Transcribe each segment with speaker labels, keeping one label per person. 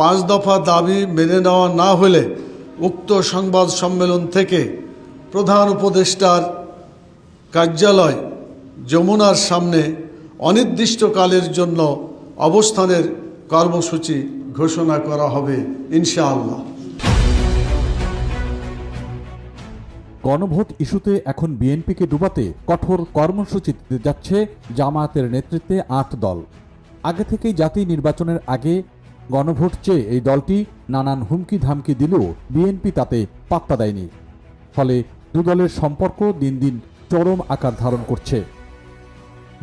Speaker 1: পাঁচ দফা দাবি মেনে নেওয়া না হলে উক্ত সংবাদ সম্মেলন থেকে প্রধান উপদেষ্টার কার্যালয় যমুনার সামনে অনির্দিষ্টকালের জন্য অবস্থানের কর্মসূচি ঘোষণা করা হবে, ইনশাআল্লাহ।
Speaker 2: গণভোট ইস্যুতে এখন বিএনপিকে ডুবাতে কঠোর কর্মসূচি দিতে যাচ্ছে জামায়াতের নেতৃত্বে আট দল। আগে থেকেই জাতীয় নির্বাচনের আগে গণভোট চেয়ে এই দলটি নানান হুমকি ধামকি দিলেও বিএনপি তাতে পাত্তা দেয়নি। ফলে দু দলের সম্পর্ক দিন দিন চরম আকার ধারণ করছে।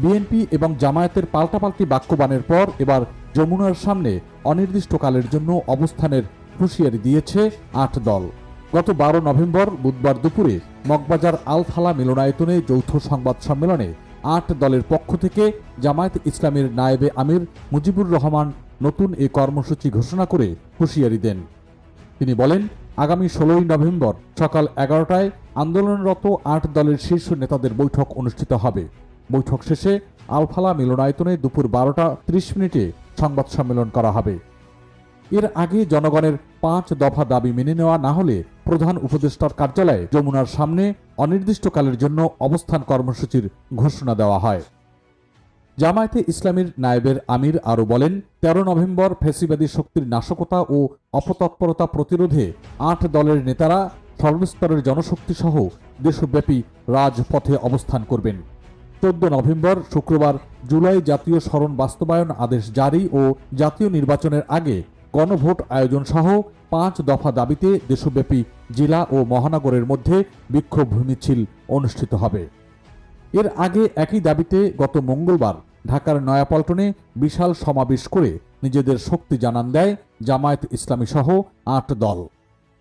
Speaker 2: বিএনপি এবং জামায়াতের পাল্টাপাল্টি বাক্যবাণের পর এবার যমুনার সামনে অনির্দিষ্টকালের জন্য অবস্থানের হুঁশিয়ারি দিয়েছে আট দল। গত বারো নভেম্বর বুধবার দুপুরে মগবাজার আলফালা মিলনায়তনে যৌথ সংবাদ সম্মেলনে আট দলের পক্ষ থেকে জামায়াত ইসলামের নায়েবে আমির মুজিবুর রহমান নতুন এ কর্মসূচি ঘোষণা করে হুঁশিয়ারি দেন। তিনি বলেন, আগামী ষোলোই নভেম্বর সকাল এগারোটায় আন্দোলনরত আট দলের শীর্ষ নেতাদের বৈঠক অনুষ্ঠিত হবে। বৈঠক শেষে আলফালা মিলনায়তনে দুপুর বারোটা ত্রিশ মিনিটে সংবাদ সম্মেলন করা হবে। এর আগে জনগণের পাঁচ দফা দাবি মেনে নেওয়া না হলে প্রধান উপদেষ্টার কার্যালয়ে যমুনার সামনে অনির্দিষ্টকালের জন্য অবস্থান কর্মসূচির ঘোষণা দেওয়া হয়। জামায়াতে ইসলামীর নায়েবের আমির আরও বলেন, তেরো নভেম্বর ফেসিবাদী শক্তির নাশকতা ও অপতৎপরতা প্রতিরোধে আট দলের নেতারা সর্বস্তরের জনশক্তি সহ দেশব্যাপী রাজপথে অবস্থান করবেন। চোদ্দ নভেম্বর শুক্রবার জুলাই জাতীয় স্মরণ বাস্তবায়ন আদেশ জারি ও জাতীয় নির্বাচনের আগে গণভোট আয়োজন সহ পাঁচ দফা দাবিতে দেশব্যাপী জেলা ও মহানগরের মধ্যে বিক্ষোভ মিছিল অনুষ্ঠিত হবে। এর আগে একই দাবিতে গত মঙ্গলবার ঢাকার নয়াপল্টনে বিশাল সমাবেশ করে নিজেদের শক্তি জানান দেয় জামায়াত ইসলামী সহ আট দল।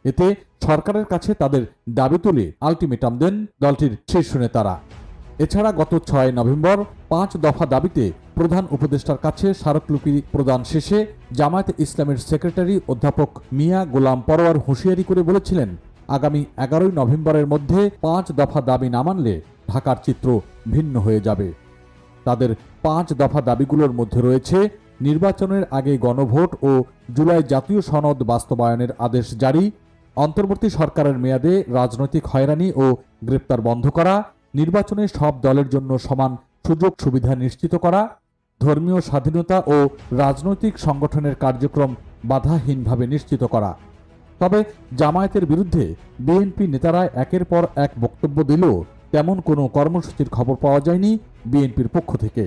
Speaker 2: এতে সরকারের কাছে তাদের দাবি তুলে আলটিমেটাম দেন দলটির শীর্ষ নেতারা। এছাড়া গত ছয় নভেম্বর পাঁচ দফা দাবিতে প্রধান উপদেষ্টার কাছে স্মারকলিপি প্রদান শেষে জামায়াত ইসলামের সেক্রেটারি অধ্যাপক মিয়া গোলাম পরোয়ার হুঁশিয়ারি করে বলেছিলেন, আগামী এগারোই নভেম্বরের মধ্যে পাঁচ দফা দাবি না মানলে ঢাকার চিত্র ভিন্ন হয়ে যাবে। তাদের পাঁচ দফা দাবিগুলোর মধ্যে রয়েছে নির্বাচনের আগে গণভোট ও জুলাই জাতীয় সনদ বাস্তবায়নের আদেশ জারি, অন্তর্বর্তী সরকারের মেয়াদে রাজনৈতিক হয়রানি ও গ্রেপ্তার বন্ধ করা, নির্বাচনে সব দলের জন্য সমান সুযোগ সুবিধা নিশ্চিত করা ধর্মীয় স্বাধীনতা ও রাজনৈতিক সংগঠনের কার্যক্রম বাধাহীনভাবে নিশ্চিত করা। তবে জামায়াতের বিরুদ্ধে বিএনপি নেতারা একের পর এক বক্তব্য দিলেও তেমন কোনো কর্মসূচির খবর পাওয়া যায়নি বিএনপির পক্ষ থেকে।